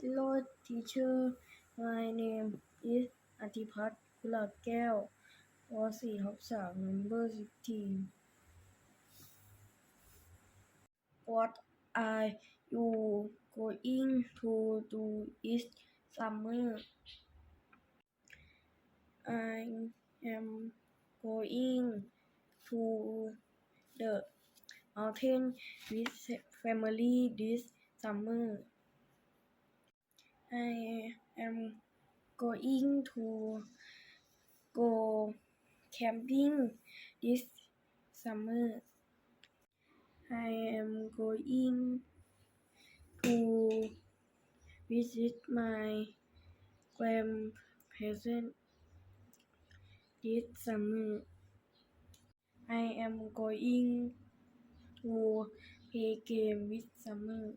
Hello, teacher, my name is Atipat Gulakel, was in Hopsa, number 16. What are you going to do this summer? I am going to the mountain with family this summer. I am going to go camping this summer. I am going to visit my grandparents this summer. I am going to play game this summer